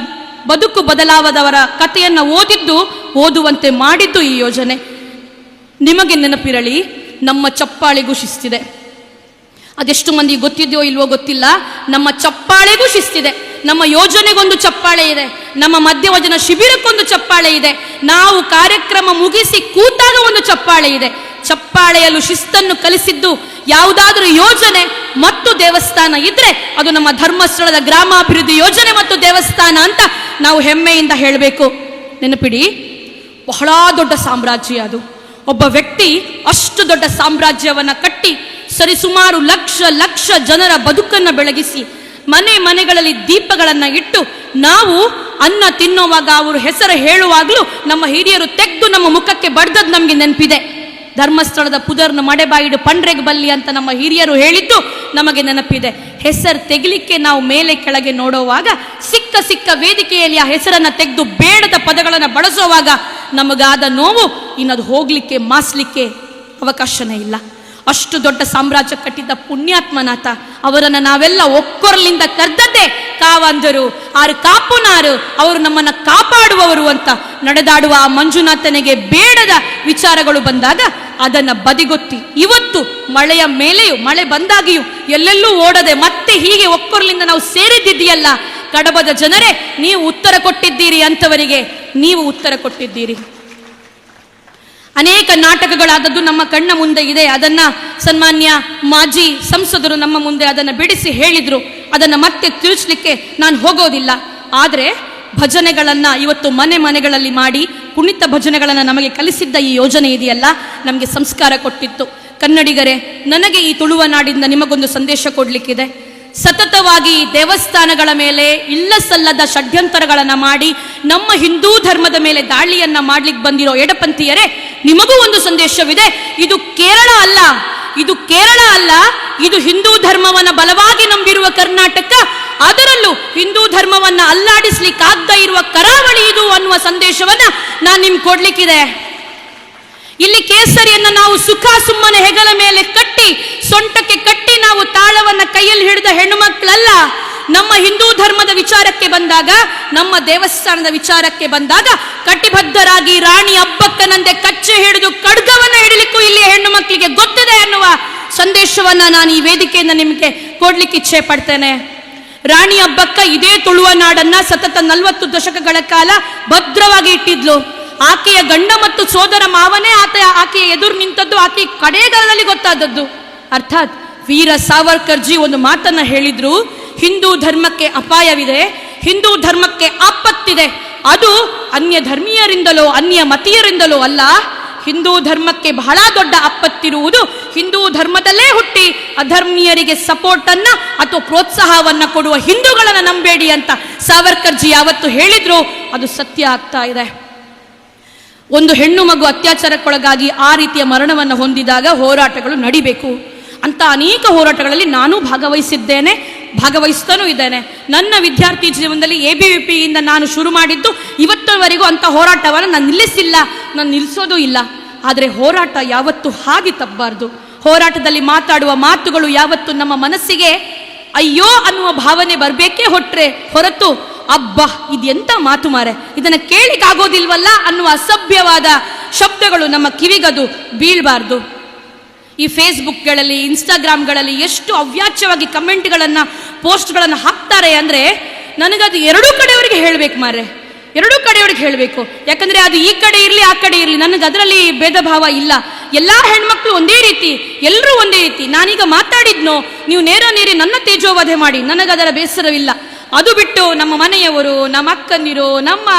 ಬದುಕು ಬದಲಾವದವರ ಕಥೆಯನ್ನು ಓದಿದ್ದು, ಓದುವಂತೆ ಮಾಡಿದ್ದು ಈ ಯೋಜನೆ. ನಿಮಗೆ ನೆನಪಿರಲಿ ನಮ್ಮ ಚಪ್ಪಾಳೆಗೂ ಶಿಸ್ತಿದೆ. ಅದೆಷ್ಟು ಮಂದಿ ಗೊತ್ತಿದೆಯೋ ಇಲ್ವೋ ಗೊತ್ತಿಲ್ಲ. ನಮ್ಮ ಚಪ್ಪಾಳೆಗೂ ಶಿಸ್ತಿದೆ. ನಮ್ಮ ಯೋಜನೆಗೊಂದು ಚಪ್ಪಾಳೆ ಇದೆ. ನಮ್ಮ ಮಧ್ಯವಜನ ಶಿಬಿರಕ್ಕೊಂದು ಚಪ್ಪಾಳೆ ಇದೆ. ನಾವು ಕಾರ್ಯಕ್ರಮ ಮುಗಿಸಿ ಕೂತಾಗ ಒಂದು ಚಪ್ಪಾಳೆ ಇದೆ. ಚಪ್ಪಾಳೆಯಲ್ಲೂ ಶಿಸ್ತನ್ನು ಕಲಿಸಿದ್ದು ಯಾವುದಾದ್ರೂ ಯೋಜನೆ ಮತ್ತು ದೇವಸ್ಥಾನ ಇದ್ರೆ ಅದು ನಮ್ಮ ಧರ್ಮಸ್ಥಳದ ಗ್ರಾಮಾಭಿವೃದ್ಧಿ ಯೋಜನೆ ಮತ್ತು ದೇವಸ್ಥಾನ ಅಂತ ನಾವು ಹೆಮ್ಮೆಯಿಂದ ಹೇಳಬೇಕು. ನೆನಪಿಡಿ. ಬಹಳ ದೊಡ್ಡ ಸಾಮ್ರಾಜ್ಯ ಅದು. ಒಬ್ಬ ವ್ಯಕ್ತಿ ಅಷ್ಟು ದೊಡ್ಡ ಸಾಮ್ರಾಜ್ಯವನ್ನ ಕಟ್ಟಿ ಸರಿಸುಮಾರು ಲಕ್ಷ ಲಕ್ಷ ಜನರ ಬದುಕನ್ನು ಬೆಳಗಿಸಿ ಮನೆ ಮನೆಗಳಲ್ಲಿ ದೀಪಗಳನ್ನು ಇಟ್ಟು ನಾವು ಅನ್ನ ತಿನ್ನುವಾಗ ಅವರು ಹೆಸರು ಹೇಳುವಾಗಲೂ ನಮ್ಮ ಹಿರಿಯರು ತೆಗೆದು ನಮ್ಮ ಮುಖಕ್ಕೆ ಬಡ್ದದ್ದು ನಮಗೆ ನೆನಪಿದೆ. ಧರ್ಮಸ್ಥಳದ ಪುದರ್ನ ಮಡೆಬಾಯಿಡು ಪಂಡ್ರೆಗೆ ಬಲ್ಲಿ ಅಂತ ನಮ್ಮ ಹಿರಿಯರು ಹೇಳಿದ್ದು ನಮಗೆ ನೆನಪಿದೆ. ಹೆಸರು ತೆಗಿಲಿಕ್ಕೆ ನಾವು ಮೇಲೆ ಕೆಳಗೆ ನೋಡುವಾಗ ಸಿಕ್ಕ ಸಿಕ್ಕ ವೇದಿಕೆಯಲ್ಲಿ ಆ ಹೆಸರನ್ನ ತೆಗೆದು ಬೇಡದ ಪದಗಳನ್ನು ಬಳಸುವಾಗ ನಮಗಾದ ನೋವು ಇನ್ನದು ಹೋಗ್ಲಿಕ್ಕೆ, ಮಾಸ್ಲಿಕ್ಕೆ ಅವಕಾಶನೇ ಇಲ್ಲ. ಅಷ್ಟು ದೊಡ್ಡ ಸಾಮ್ರಾಜ್ಯ ಕಟ್ಟಿದ್ದ ಪುಣ್ಯಾತ್ಮನಾಥ, ಅವರನ್ನು ನಾವೆಲ್ಲ ಒಕ್ಕೊರಲಿಂದ ಕರೆದದ್ದೇ ಕಾವಂದರು. ಆರು ಕಾಪುನಾರು, ಅವರು ನಮ್ಮನ್ನ ಕಾಪಾಡುವವರು ಅಂತ ನಡೆದಾಡುವ ಆ ಮಂಜುನಾಥನಿಗೆ ಬೇಡದ ವಿಚಾರಗಳು ಬಂದಾಗ ಅದನ್ನ ಬದಿಗೊತ್ತಿ, ಇವತ್ತು ಮಳೆಯ ಮೇಲೆಯೂ, ಮಳೆ ಬಂದಾಗಿಯೂ ಎಲ್ಲೆಲ್ಲೂ ಓಡದೆ ಮತ್ತೆ ಹೀಗೆ ಒಕ್ಕೊರಲಿಂದ ನಾವು ಸೇರಿದ್ದಿದೆಯಲ್ಲ ಕಡಬದ ಜನರೇ, ನೀವು ಉತ್ತರ ಕೊಟ್ಟಿದ್ದೀರಿ ಅಂತವರಿಗೆ ನೀವು ಉತ್ತರ ಕೊಟ್ಟಿದ್ದೀರಿ. ಅನೇಕ ನಾಟಕಗಳಾದದ್ದು ನಮ್ಮ ಕಣ್ಣ ಮುಂದೆ ಇದೆ. ಅದನ್ನ ಸನ್ಮಾನ್ಯ ಮಾಜಿ ಸಂಸದರು ನಮ್ಮ ಮುಂದೆ ಅದನ್ನು ಬಿಡಿಸಿ ಹೇಳಿದ್ರು. ಅದನ್ನು ಮತ್ತೆ ತಿಳಿಸ್ಲಿಕ್ಕೆ ನಾನು ಹೋಗೋದಿಲ್ಲ. ಆದರೆ ಭಜನೆಗಳನ್ನು ಇವತ್ತು ಮನೆ ಮನೆಗಳಲ್ಲಿ ಮಾಡಿ ಕುಣಿತ ಭಜನೆಗಳನ್ನು ನಮಗೆ ಕಲಿಸಿದ್ದ ಈ ಯೋಜನೆ ಇದೆಯಲ್ಲ, ನಮಗೆ ಸಂಸ್ಕಾರ ಕೊಟ್ಟಿತ್ತು. ಕನ್ನಡಿಗರೇ, ನನಗೆ ಈ ತುಳುವ ನಾಡಿಂದ ನಿಮಗೊಂದು ಸಂದೇಶ ಕೊಡ್ಲಿಕ್ಕಿದೆ. ಸತತವಾಗಿ ದೇವಸ್ಥಾನಗಳ ಮೇಲೆ ಇಲ್ಲ ಸಲ್ಲದ ಷಡ್ಯಂತರಗಳನ್ನು ಮಾಡಿ ನಮ್ಮ ಹಿಂದೂ ಧರ್ಮದ ಮೇಲೆ ದಾಳಿಯನ್ನ ಮಾಡ್ಲಿಕ್ಕೆ ಬಂದಿರೋ ಎಡಪಂಥೀಯರೇ, ನಿಮಗೂ ಒಂದು ಸಂದೇಶವಿದೆ. ಇದು ಕೇರಳ ಅಲ್ಲ. ಇದು ಕೇರಳ ಅಲ್ಲ. ಇದು ಹಿಂದೂ ಧರ್ಮವನ್ನ ಬಲವಾಗಿ ನಂಬಿರುವ ಕರ್ನಾಟಕ. ಅದರಲ್ಲೂ ಹಿಂದೂ ಧರ್ಮವನ್ನ ಅಲ್ಲಾಡಿಸ್ಲಿಕ್ಕಾಗ್ದ ಇರುವ ಕರಾವಳಿ ಇದು ಅನ್ನುವ ಸಂದೇಶವನ್ನ ನಾನು ನಿಮ್ಗೆ ಕೊಡ್ಲಿಕ್ಕಿದೆ. ಇಲ್ಲಿ ಕೇಸರಿಯನ್ನು ನಾವು ಸುಖ ಸುಮ್ಮನೆ ಹೆಗಲ ಮೇಲೆ ಕಟ್ಟಿ, ಸೊಂಟಕ್ಕೆ ಕಟ್ಟಿ ನಾವು ತಾಳವನ್ನ ಕೈಯಲ್ಲಿ ಹಿಡಿದ ಹೆಣ್ಣು ಮಕ್ಕಳಲ್ಲ ನಮ್ಮ ಹಿಂದೂ ಧರ್ಮದ ವಿಚಾರಕ್ಕೆ ಬಂದಾಗ, ನಮ್ಮ ದೇವಸ್ಥಾನದ ವಿಚಾರಕ್ಕೆ ಬಂದಾಗ, ಕಟಿಬದ್ಧರಾಗಿ ರಾಣಿ ಹಬ್ಬಕ್ಕನಂತೆ ಕಚ್ಚೆ ಹಿಡಿದು ಖಡ್ಗವನ್ನ ಹಿಡಲಿಕ್ಕೂ ಇಲ್ಲಿ ಹೆಣ್ಣು ಮಕ್ಕಳಿಗೆ ಗೊತ್ತಿದೆ ಅನ್ನುವ ಸಂದೇಶವನ್ನ ನಾನು ಈ ವೇದಿಕೆಯಿಂದ ನಿಮಗೆ ಕೊಡ್ಲಿಕ್ಕೆ ಇಚ್ಛೆ ಪಡ್ತೇನೆ. ರಾಣಿ ಹಬ್ಬಕ್ಕ ಇದೇ ತುಳುವ ನಾಡನ್ನ ಸತತ ನಲವತ್ತು ದಶಕಗಳ ಕಾಲ ಭದ್ರವಾಗಿ ಇಟ್ಟಿದ್ಲು. ಆಕೆಯ ಗಂಡ ಮತ್ತು ಸೋದರ ಮಾವನೇ ಆತ, ಆಕೆಯ ಎದುರು ನಿಂತದ್ದು ಆಕೆ ಕಡೆಗಾಲದಲ್ಲಿ ಗೊತ್ತಾದದ್ದು. ಅರ್ಥಾತ್ ವೀರ ಸಾವರ್ಕರ್ಜಿ ಒಂದು ಮಾತನ್ನ ಹೇಳಿದ್ರು, ಹಿಂದೂ ಧರ್ಮಕ್ಕೆ ಅಪಾಯವಿದೆ, ಹಿಂದೂ ಧರ್ಮಕ್ಕೆ ಆಪತ್ತಿದೆ. ಅದು ಅನ್ಯ ಧರ್ಮೀಯರಿಂದಲೋ, ಅನ್ಯ ಮತೀಯರಿಂದಲೋ ಅಲ್ಲ, ಹಿಂದೂ ಧರ್ಮಕ್ಕೆ ಬಹಳ ದೊಡ್ಡ ಅಪ್ಪತ್ತಿರುವುದು ಹಿಂದೂ ಧರ್ಮದಲ್ಲೇ ಹುಟ್ಟಿ ಅಧರ್ಮೀಯರಿಗೆ ಸಪೋರ್ಟ್ ಅನ್ನ ಅಥವಾ ಪ್ರೋತ್ಸಾಹವನ್ನ ಕೊಡುವ ಹಿಂದೂಗಳನ್ನ ನಂಬೇಡಿ ಅಂತ ಸಾವರ್ಕರ್ಜಿ ಯಾವತ್ತು ಹೇಳಿದ್ರು. ಅದು ಸತ್ಯ ಆಗ್ತಾ ಇದೆ. ಒಂದು ಹೆಣ್ಣು ಮಗು ಅತ್ಯಾಚಾರಕ್ಕೊಳಗಾಗಿ ಆ ರೀತಿಯ ಮರಣವನ್ನು ಹೊಂದಿದಾಗ ಹೋರಾಟಗಳು ನಡಿಬೇಕು. ಅಂತ ಅನೇಕ ಹೋರಾಟಗಳಲ್ಲಿ ನಾನು ಭಾಗವಹಿಸಿದ್ದೇನೆ, ಭಾಗವಹಿಸ್ತಾನೂ ಇದ್ದೇನೆ. ನನ್ನ ವಿದ್ಯಾರ್ಥಿ ಜೀವನದಲ್ಲಿ ಎ ಬಿ ವಿ ಪಿಯಿಂದ ನಾನು ಶುರು ಮಾಡಿದ್ದು ಇವತ್ತವರೆಗೂ ಅಂಥ ಹೋರಾಟವನ್ನು ನಾನು ನಿಲ್ಲಿಸಿಲ್ಲ, ನಾನು ನಿಲ್ಲಿಸೋದೂ ಇಲ್ಲ. ಆದರೆ ಹೋರಾಟ ಯಾವತ್ತೂ ಹಾದಿ ತಪ್ಪಬಾರ್ದು. ಹೋರಾಟದಲ್ಲಿ ಮಾತಾಡುವ ಮಾತುಗಳು ಯಾವತ್ತು ನಮ್ಮ ಮನಸ್ಸಿಗೆ, ಅಯ್ಯೋ ಅನ್ನುವ ಭಾವನೆ ಬರಬೇಕೇ ಹೊಟ್ಟರೆ ಹೊರತು ಅಬ್ಬ, ಇದೆಂತ ಮಾತು ಮಾರೆ? ಇದನ್ನ ಕೇಳಿಕಾಗೋದಿಲ್ವಲ್ಲ ಅನ್ನುವ ಅಸಭ್ಯವಾದ ಶಬ್ದಗಳು ನಮ್ಮ ಕಿವಿಗದು ಬೀಳಬಾರ್ದು. ಈ ಫೇಸ್ಬುಕ್ಗಳಲ್ಲಿ, ಇನ್ಸ್ಟಾಗ್ರಾಮ್ಗಳಲ್ಲಿ ಎಷ್ಟು ಅವ್ಯಾಚ್ಯವಾಗಿ ಕಮೆಂಟ್ಗಳನ್ನು, ಪೋಸ್ಟ್ಗಳನ್ನು ಹಾಕ್ತಾರೆ ಅಂದರೆ ನನಗದು ಎರಡೂ ಕಡೆಯವರಿಗೆ ಹೇಳಬೇಕು ಮಾರೆ. ಎರಡೂ ಕಡೆಯವ್ರಿಗೆ ಹೇಳಬೇಕು. ಯಾಕಂದರೆ ಅದು ಈ ಕಡೆ ಇರಲಿ, ಆ ಕಡೆ ಇರಲಿ ನನಗೆ ಅದರಲ್ಲಿ ಭೇದ ಭಾವ ಇಲ್ಲ. ಎಲ್ಲ ಹೆಣ್ಮಕ್ಳು ಒಂದೇ ರೀತಿ ಎಲ್ಲರೂ ಒಂದೇ ರೀತಿ. ನಾನೀಗ ಮಾತಾಡಿದ್ನೋ, ನೀವು ನೇರ ನೇರಿ ನನ್ನ ತೇಜೋವಧೆ ಮಾಡಿ, ನನಗದರ ಬೇಸರವಿಲ್ಲ. ಅದು ಬಿಟ್ಟು ನಮ್ಮ ಮನೆಯವರು, ನಮ್ಮ ಅಕ್ಕಂದಿರು, ನಮ್ಮ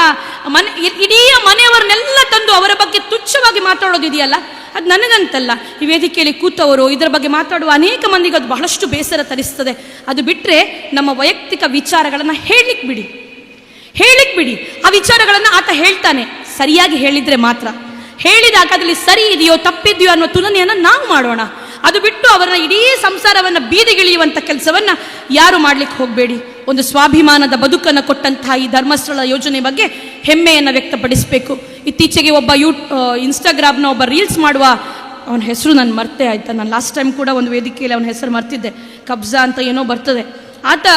ಮನೆ ಇಡೀ ಮನೆಯವರನ್ನೆಲ್ಲ ತಂದು ಅವರ ಬಗ್ಗೆ ತುಚ್ಛವಾಗಿ ಮಾತಾಡೋದಿದೆಯಲ್ಲ? ಅದು ನನಗಂತಲ್ಲ ಈ ವೇದಿಕೆಯಲ್ಲಿ ಕೂತವರು ಇದರ ಬಗ್ಗೆ ಮಾತಾಡುವ ಅನೇಕ ಮಂದಿಗೆ ಅದು ಬಹಳಷ್ಟು ಬೇಸರ ತರಿಸ್ತದೆ. ಅದು ಬಿಟ್ಟರೆ ನಮ್ಮ ವೈಯಕ್ತಿಕ ವಿಚಾರಗಳನ್ನು ಹೇಳಲಿಕ್ಕೆ ಬಿಡಿ. ಹೇಳಿಕ್ ಬಿಡಿ. ಆ ವಿಚಾರಗಳನ್ನು ಆತ ಹೇಳ್ತಾನೆ. ಸರಿಯಾಗಿ ಹೇಳಿದರೆ ಮಾತ್ರ. ಹೇಳಿದಾಗ ಅದರಲ್ಲಿ ಸರಿ ಇದೆಯೋ ತಪ್ಪಿದೆಯೋ ಅನ್ನೋ ತುಲನೆಯನ್ನು ನಾವು ಮಾಡೋಣ. ಅದು ಬಿಟ್ಟು ಅವರ ಇಡೀ ಸಂಸಾರವನ್ನು ಬೀದಿಗಿಳಿಯುವಂಥ ಕೆಲಸವನ್ನು ಯಾರು ಮಾಡಲಿಕ್ಕೆ ಹೋಗಬೇಡಿ? ಒಂದು ಸ್ವಾಭಿಮಾನದ ಬದುಕನ್ನು ಕೊಟ್ಟಂತಹ ಈ ಧರ್ಮಸ್ಥಳ ಯೋಜನೆ ಬಗ್ಗೆ ಹೆಮ್ಮೆಯನ್ನು ವ್ಯಕ್ತಪಡಿಸಬೇಕು. ಇತ್ತೀಚೆಗೆ ಒಬ್ಬ ಯೂ ಇನ್ಸ್ಟಾಗ್ರಾಮ್ನ ಒಬ್ಬ ರೀಲ್ಸ್ ಮಾಡುವ ಅವನ ಹೆಸರು ನಾನು ಮರ್ತೆ ಆಯ್ತಾ. ನಾನು ಲಾಸ್ಟ್ ಟೈಮ್ ಕೂಡ ಒಂದು ವೇದಿಕೆಯಲ್ಲಿ ಅವನ ಹೆಸರು ಮರ್ತಿದ್ದೆ. ಕಬ್ಜಾ ಅಂತ ಏನೋ ಬರ್ತದೆ. ಆತ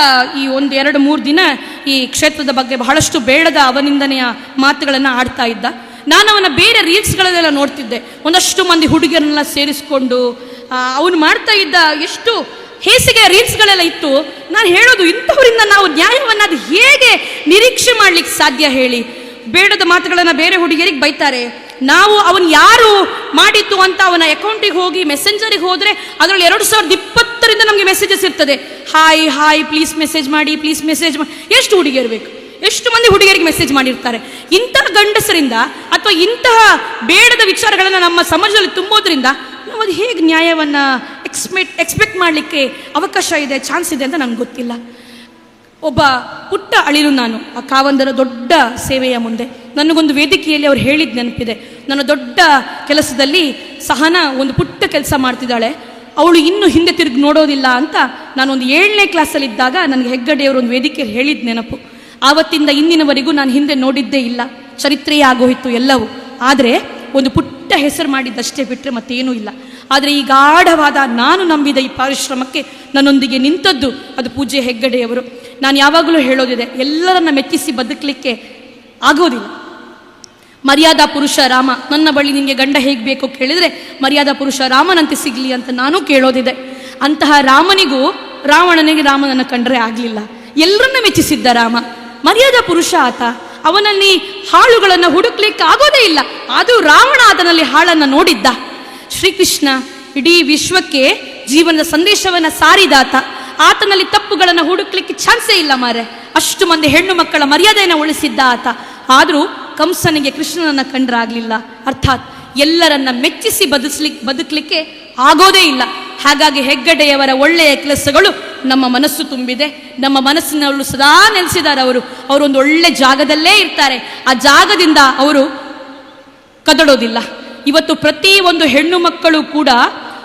ಈ ಒಂದು ಎರಡು, ಮೂರು ದಿನ ಈ ಕ್ಷೇತ್ರದ ಬಗ್ಗೆ ಬಹಳಷ್ಟು ಬೇಡದ ಅವನಿಂದನೆಯ ಮಾತುಗಳನ್ನು ಆಡ್ತಾ ಇದ್ದ. ನಾನು ಅವನ ಬೇರೆ ರೀಲ್ಸ್ಗಳನ್ನೆಲ್ಲ ನೋಡ್ತಿದ್ದೆ. ಒಂದಷ್ಟು ಮಂದಿ ಹುಡುಗಿಯರನ್ನೆಲ್ಲ ಸೇರಿಸ್ಕೊಂಡು ಅವನು ಮಾಡ್ತಾ ಇದ್ದ ಎಷ್ಟು ಹೇಸಿಗೆ ರೀಲ್ಸ್ಗಳೆಲ್ಲ ಇತ್ತು. ನಾನು ಹೇಳೋದು ಇಂಥವರಿಂದ ನಾವು ನ್ಯಾಯವನ್ನು ಅದು ಹೇಗೆ ನಿರೀಕ್ಷೆ ಮಾಡ್ಲಿಕ್ಕೆ ಸಾಧ್ಯ ಹೇಳಿ. ಬೇಡದ ಮಾತುಗಳನ್ನು ಬೇರೆ ಹುಡುಗಿಯರಿಗೆ ಬೈತಾರೆ. ನಾವು ಅವನು ಯಾರು ಮಾಡಿತ್ತು ಅಂತ ಅವನ ಅಕೌಂಟಿಗೆ ಹೋಗಿ ಮೆಸೆಂಜರಿಗೆ ಹೋದರೆ ಅದರಲ್ಲಿ ಎರಡು ಸಾವಿರದ ಇಪ್ಪತ್ತರಿಂದ ನಮಗೆ ಮೆಸೇಜಸ್ ಇರ್ತದೆ. ಹಾಯ್ ಹಾಯ್ ಪ್ಲೀಸ್ ಮೆಸೇಜ್ ಮಾಡಿ ಪ್ಲೀಸ್ ಮೆಸೇಜ್ ಮಾಡಿ ಎಷ್ಟು ಹುಡುಗಿಯರು ಬೇಕು? ಎಷ್ಟು ಮಂದಿ ಹುಡುಗಿಯರಿಗೆ ಮೆಸೇಜ್ ಮಾಡಿರ್ತಾರೆ? ಇಂತಹ ಗಂಡಸರಿಂದ ಅಥವಾ ಇಂತಹ ಬೇಡದ ವಿಚಾರಗಳನ್ನು ನಮ್ಮ ಸಮಾಜದಲ್ಲಿ ತುಂಬೋದ್ರಿಂದ ನಾವು ಅದು ಹೇಗೆ ನ್ಯಾಯವನ್ನು ಎಕ್ಸ್ಪೆಕ್ಟ್ ಎಕ್ಸ್ಪೆಕ್ಟ್ ಮಾಡಲಿಕ್ಕೆ ಅವಕಾಶ ಇದೆ ಚಾನ್ಸ್ ಇದೆ ಅಂತ ನನಗೆ ಗೊತ್ತಿಲ್ಲ. ಒಬ್ಬ ಪುಟ್ಟ ಅಳಿಲು ನಾನು, ಆ ಕಾವಂದರ ದೊಡ್ಡ ಸೇವೆಯ ಮುಂದೆ. ನನಗೊಂದು ವೇದಿಕೆಯಲ್ಲಿ ಅವ್ರು ಹೇಳಿದ ನೆನಪಿದೆ. ನನ್ನ ದೊಡ್ಡ ಕೆಲಸದಲ್ಲಿ ಸಹನ ಒಂದು ಪುಟ್ಟ ಕೆಲಸ ಮಾಡ್ತಿದ್ದಾಳೆ. ಅವಳು ಇನ್ನು ಹಿಂದೆ ತಿರುಗಿ ನೋಡೋದಿಲ್ಲ ಅಂತ ನಾನೊಂದು ಏಳನೇ ಕ್ಲಾಸಲ್ಲಿದ್ದಾಗ ನನಗೆ ಹೆಗ್ಗಡೆಯವರು ಒಂದು ವೇದಿಕೆಯಲ್ಲಿ ಹೇಳಿದ ನೆನಪು. ಆವತ್ತಿಂದ ಇಂದಿನವರೆಗೂ ನಾನು ಹಿಂದೆ ನೋಡಿದ್ದೇ ಇಲ್ಲ. ಚರಿತ್ರೆಯೇ ಆಗೋಯಿತು ಎಲ್ಲವೂ. ಆದರೆ ಒಂದು ಪುಟ್ಟ ಹೆಸರು ಮಾಡಿದ್ದಷ್ಟೇ ಬಿಟ್ಟರೆ ಮತ್ತೇನೂ ಇಲ್ಲ. ಆದರೆ ಈ ಗಾಢವಾದ ನಾನು ನಂಬಿದ ಈ ಪರಿಶ್ರಮಕ್ಕೆ ನನ್ನೊಂದಿಗೆ ನಿಂತದ್ದು ಅದು ಪೂಜೆ ಹೆಗ್ಗಡೆಯವರು. ನಾನು ಯಾವಾಗಲೂ ಹೇಳೋದಿದೆ, ಎಲ್ಲರನ್ನ ಮೆಚ್ಚಿಸಿ ಬದುಕಲಿಕ್ಕೆ ಆಗೋದಿಲ್ಲ. ಮರ್ಯಾದಾ ಪುರುಷ ರಾಮ, ನನ್ನ ಬಳಿ ನಿಮಗೆ ಗಂಡ ಹೇಗೆ ಬೇಕು ಕೇಳಿದರೆ ಮರ್ಯಾದಾ ಪುರುಷ ರಾಮನಂತೆ ಸಿಗಲಿ ಅಂತ ನಾನು ಕೇಳೋದಿದೆ. ಅಂತಹ ರಾಮನಿಗೂ ರಾವಣನಿಗೆ ರಾಮನನ್ನು ಕಂಡ್ರೆ ಆಗಲಿಲ್ಲ. ಎಲ್ಲರನ್ನ ಮೆಚ್ಚಿಸಿದ್ದ ರಾಮ, ಮರ್ಯಾದಾ ಪುರುಷ ಆತ ಅವನಲ್ಲಿ ಹಾಳುಗಳನ್ನು ಹುಡುಕ್ಲಿಕ್ಕೆ ಆಗೋದೇ ಇಲ್ಲ. ಅದು ರಾವಣ ಅದನಲ್ಲಿ ಹಾಳನ್ನು ನೋಡಿದ್ದ. ಶ್ರೀಕೃಷ್ಣ ಇಡೀ ವಿಶ್ವಕ್ಕೆ ಜೀವನದ ಸಂದೇಶವನ್ನು ಸಾರಿದಾತ. ಆತನಲ್ಲಿ ತಪ್ಪುಗಳನ್ನು ಹುಡುಕ್ಲಿಕ್ಕೆ ಚಾನ್ಸೇ ಇಲ್ಲ ಮಾರೆ. ಅಷ್ಟು ಮಂದಿ ಹೆಣ್ಣು ಮಕ್ಕಳ ಮರ್ಯಾದೆಯನ್ನು ಉಳಿಸಿದ್ದ ಆತ. ಆದರೂ ಕಂಸನಿಗೆ ಕೃಷ್ಣನನ್ನ ಕಂಡ್ರಾಗಲಿಲ್ಲ. ಅರ್ಥಾತ್ ಎಲ್ಲರನ್ನ ಮೆಚ್ಚಿಸಿ ಬದುಸ್ಲಿಕ್ಕೆ ಬದುಕಲಿಕ್ಕೆ ಆಗೋದೇ ಇಲ್ಲ. ಹಾಗಾಗಿ ಹೆಗ್ಗಡೆಯವರ ಒಳ್ಳೆಯ ಕೆಲಸಗಳು ನಮ್ಮ ಮನಸ್ಸು ತುಂಬಿದೆ. ನಮ್ಮ ಮನಸ್ಸಿನಲ್ಲೂ ಸದಾ ನೆಲೆಸಿದ್ದಾರೆ ಅವರು. ಅವರೊಂದು ಒಳ್ಳೆ ಜಾಗದಲ್ಲೇ ಇರ್ತಾರೆ. ಆ ಜಾಗದಿಂದ ಅವರು ಕದಡೋದಿಲ್ಲ. ಇವತ್ತು ಪ್ರತಿ ಒಂದು ಹೆಣ್ಣು ಮಕ್ಕಳು ಕೂಡ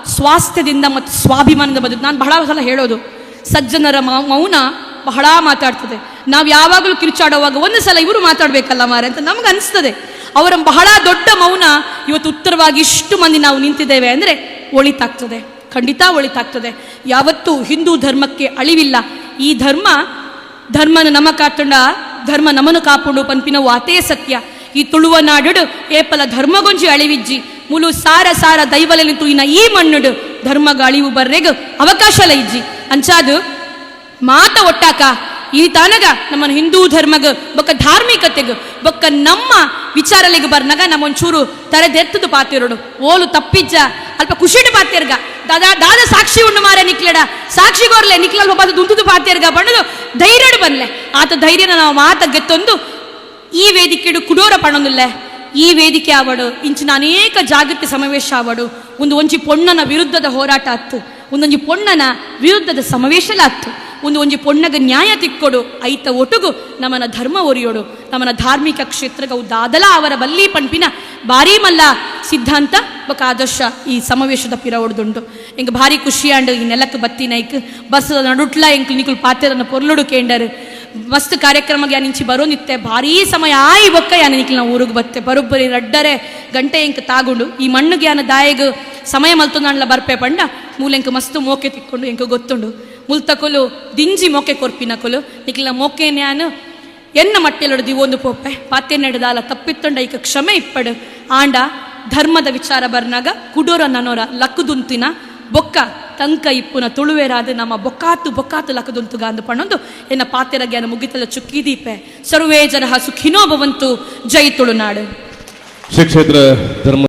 ಸ್ವಾಸ್ಥ್ಯದಿಂದ ಮತ್ತು ಸ್ವಾಭಿಮಾನದ ಬದುಕು ನಾನು ಬಹಳ ಸಲ ಹೇಳೋದು. ಸಜ್ಜನರ ಮೌನ ಬಹಳ ಮಾತಾಡ್ತದೆ. ನಾವು ಯಾವಾಗಲೂ ಕಿರುಚಾಡುವಾಗ ಒಂದು ಸಲ ಇವರು ಮಾತಾಡಬೇಕಲ್ಲ ಮಾರೆ ಅಂತ ನಮ್ಗೆ ಅನಿಸ್ತದೆ. ಅವರ ಬಹಳ ದೊಡ್ಡ ಮೌನ ಇವತ್ತು ಉತ್ತರವಾಗಿ ಇಷ್ಟು ಮಂದಿ ನಾವು ನಿಂತಿದ್ದೇವೆ ಅಂದರೆ ಒಳಿತಾಗ್ತದೆ. ಖಂಡಿತ ಒಳಿತಾಗ್ತದೆ. ಯಾವತ್ತೂ ಹಿಂದೂ ಧರ್ಮಕ್ಕೆ ಅಳಿವಿಲ್ಲ. ಈ ಧರ್ಮ, ಧರ್ಮನ ನಮ ಕಾತುಂಡ, ಧರ್ಮ ನಮನು ಕಾಪುಂಡು ಪಂಪಿನ ಅತೇ ಸತ್ಯ. ಈ ತುಳುವ ನಾಡುಡು ಏಪಲ ಧರ್ಮಗೊಂಜಿ ಅಳಿವಿಜ್ಜಿ. ಮುಲು ಸಾರ ಸಾರ ದೈವಲೆಲಿ ತೂಯಿನ ಈ ಮಣ್ಣುಡು ಧರ್ಮಗ ಅಳಿವು ಬರ್ರೆಗ್ ಅವಕಾಶ ಇಜ್ಜಿ ಅಂಚಾದು, ಮಾತ ಒಟ್ಟಾಕ ಈ ತಾನಗ ನಮ್ಮ ಹಿಂದೂ ಧರ್ಮಗ, ಬೊಕ್ಕ ಧಾರ್ಮಿಕತೆಗ, ಬೊಕ್ಕ ನಮ್ಮ ವಿಚಾರಲಿಗೆ ಬರ್ನಾಗ ನಮ್ಮೊಂಚೂರು ತಲೆದೆತ್ತದು ಪಾತಿರೋಡು. ಓಲು ತಪ್ಪಿಜ್ಜ, ಅಲ್ಪ ಖುಷಿಡು ಪಾತಿರ್ಗ. ದಾದಾ, ದಾದ ಸಾಕ್ಷಿ ಉಂಡು ಮಾರೆ ನಿಕ್ಲೆಡ. ಸಾಕ್ಷಿ ಗೊರ್ಲೆ ನಿಕ್ಲಲ್ ಬಾಬಾದ ದುಂದುದು ಪಾತಿರ್ಗ ಬಣ್ಣದು ಧೈರ್ಯಡು ಬನ್ಲೆ ಆತ ಧೈರ್ಯನ ನಾವು ಮಾತ ಗೆತ್ತೊಂದು ಈ ವೇದಿಕೆಡು ಕುಡೋರ ಪಣೊಂದುಲ್ಲೆ. ಈ ವೇದಿಕೆ ಆವಡು, ಇಂಚಿನ ಅನೇಕ ಜಾಗೃತಿ ಸಮಾವೇಶ ಆವಡು. ಒಂದು ಒಂಜಿ ಪೊಣ್ಣನ ವಿರುದ್ಧದ ಹೋರಾಟ ಆತ್ತು. ಒಂದೊಂಜಿ ಪೊಣ್ಣನ ವಿರುದ್ಧದ ಸಮಾವೇಶಲ ಆತ್ತು. ಒಂದು ಒಂಜಿ ಪೊಣ್ಣಗ ನ್ಯಾಯ ತಿಕ್ಕೊಡು, ಐತ ಒಟುಗು, ನಮನ ಧರ್ಮ ಒರಿಯೋಡು. ನಮನ ಧಾರ್ಮಿಕ ಕ್ಷೇತ್ರಗ ದಾದಲ ಅವರ ಬಲ್ಲಿ ಪಂಪಿನ ಭಾರಿ ಮಲ್ಲ. ಸಿದ್ಧಾಂತ ಬಕ ಆದರ್ಶ ಈ ಸಮಾವೇಶದ ಪಿರ ಒಡ್ದುಂಡು ಎಂಕ್ ಭಾರಿ ಖುಷಿಯಾಂಡು ಈ ನೆಲಕ್ಕೆ ಬತ್ತಿ ನೈಕ್ ಬಸ್ ನಡುಟ್ಲ ಎಂಕ್ ನಿಕುಲ್ ಪಾತ್ಯರನ್ನ ಪೊರ್ಲುಡು ಕೇಂಡರು. ಮಸ್ತ್ ಕಾರ್ಯಕ್ರಮ ಯಾನಿಂಚಿ ಬರೋನಿತ್ತೆ ಭಾರೀ ಸಮಯ ಆಯಿ ಬೊಕ್ಕ ಯಾನ ನಿಕ್ಲ ನಾವು ಊರಿಗೆ ಬತ್ತೆ. ಬರೋಬ್ಬರಿ ರಡ್ಡರೆ ಗಂಟೆ ಎಂಕ್ ತಾಗುಂಡು. ಈ ಮಣ್ಣುಗೆ ಯಾನ ದಾಯಗ ಸಮಯ ಮಲ್ತೊಂದಾಣ್ಲ ಬರ್ಪೆ ಪಂಡ, ಮೂಲೆಂಕ ಮಸ್ತ್ ಮೋಕೆ ತಿಕ್ಕೊಂಡು ಎಂಕ್ ಗೊತ್ತುಂಡು. ಮುಲ್ತಕೊಲು, ದಿಂಜಿ ಮೊಕೆ ಕೊರ್ಪಿನ ಕೊಲು. ನಿಕ್ಲ ಮೋಕೆ ನ್ಯಾನು, ಎನ್ನ ಮಟ್ಟೆಲೊಡೆದು ಒಂದು ಪೋಪೆ. ಪಾತೆ ನಡೆದಾಲ ತಪ್ಪಿತ್ತೊಂಡ ಈಗ ಕ್ಷಮೆ ಇಪ್ಪಡು. ಆಂಡ, ಧರ್ಮದ ವಿಚಾರ ಬರ್ನಾಗ ಕುಡೋರ ನನೋರ ಲಕ್ಕುದುಂತಿನ ಬೊಕ್ಕ ತಂಕ ಇಪ್ಪುನ ತುಳುವೆರಾದ ನಮ್ಮ ಬೊಕ್ಕಾತು ಬೊಕ್ಕಾತು ಲಕ್ಕದುಂತುಗ ಅಂದು ಪಣೊಂದು. ಎನ್ನ ಪಾತೆರ ಜ್ಞಾನ ಮುಗಿತಲ ಚುಕ್ಕಿ ದೀಪೆ. ಸರ್ವೇ ಜನ ಸುಖಿನೋ ಭವಂತು, ಜೈ ತುಳುನಾಡು. ಶ್ರೀ ಕ್ಷೇತ್ರ ಧರ್ಮ